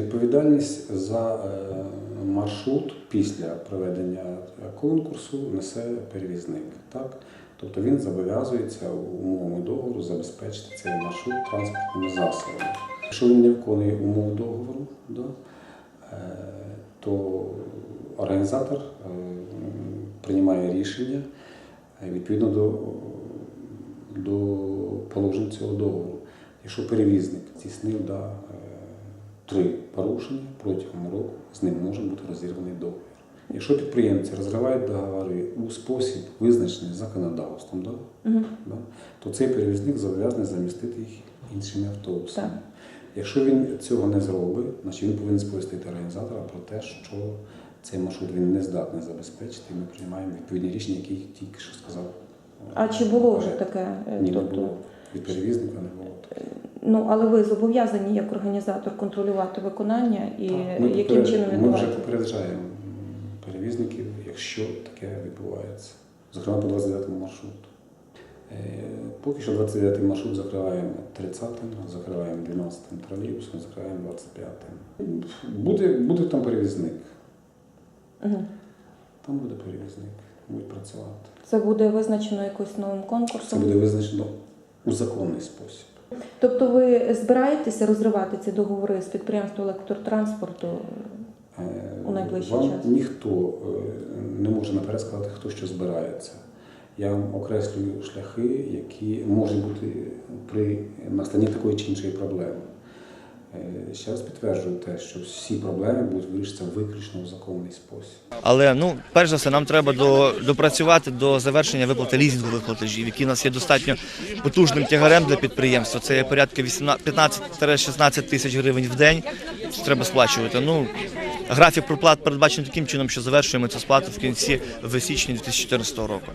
Відповідальність за е, маршрут після проведення конкурсу несе перевізник. Так? Тобто він зобов'язується умовами договору забезпечити цей маршрут транспортними засобами. Якщо він не виконує умов договору, да, е, то організатор е, приймає рішення відповідно до, до положень цього договору. Якщо перевізник здійснив да, три порушення протягом року, з ним може бути розірваний договір. Якщо підприємці розривають договори у спосіб, визначений законодавством, да, Мгм. да, то цей перевізник зобов'язаний замістити їх іншими автобусами. Так. Якщо він цього не зробить, значить він повинен сповістити організатора про те, що цей маршрут він не здатний забезпечити, і ми приймаємо відповідні рішення, які тільки що сказав. А чи було вже таке? е, Ні, не тобто, було. Від перевізника не було. Ну але ви зобов'язані як організатор контролювати виконання і Так, ми яким поперед- чином Ми вже попереджаємо перевізників, якщо таке відбувається. Зокрема, по 29 маршруту. Е, Поки що 29 маршрут закриваємо 30-м, закриваємо 12-м тролейбусом, закриваємо 25-м. Буде, буде там перевізник. Мгм. Там буде перевізник, будуть працювати. Це буде визначено якось новим конкурсом? Це буде визначено у законний спосіб. Тобто ви збираєтеся розривати ці договори з підприємством електротранспорту? Е, У найближчий Вам час. ніхто е, не може наперед сказати, хто що збирається. Я вам окреслюю шляхи, які можуть бути при настанні такої чи іншої проблеми. Е, Ще раз підтверджую те, що всі проблеми будуть вирішитися виключно у законний спосіб. Але ну, перш за все, нам треба до, допрацювати до завершення виплати лізингових платежів, які у нас є достатньо потужним тягарем для підприємства. Це є порядка 18 15-16 тисяч гривень в день. Це треба сплачувати. Ну, графік проплат передбачений таким чином, що завершуємо цю сплату в кінці в січні 2014 року.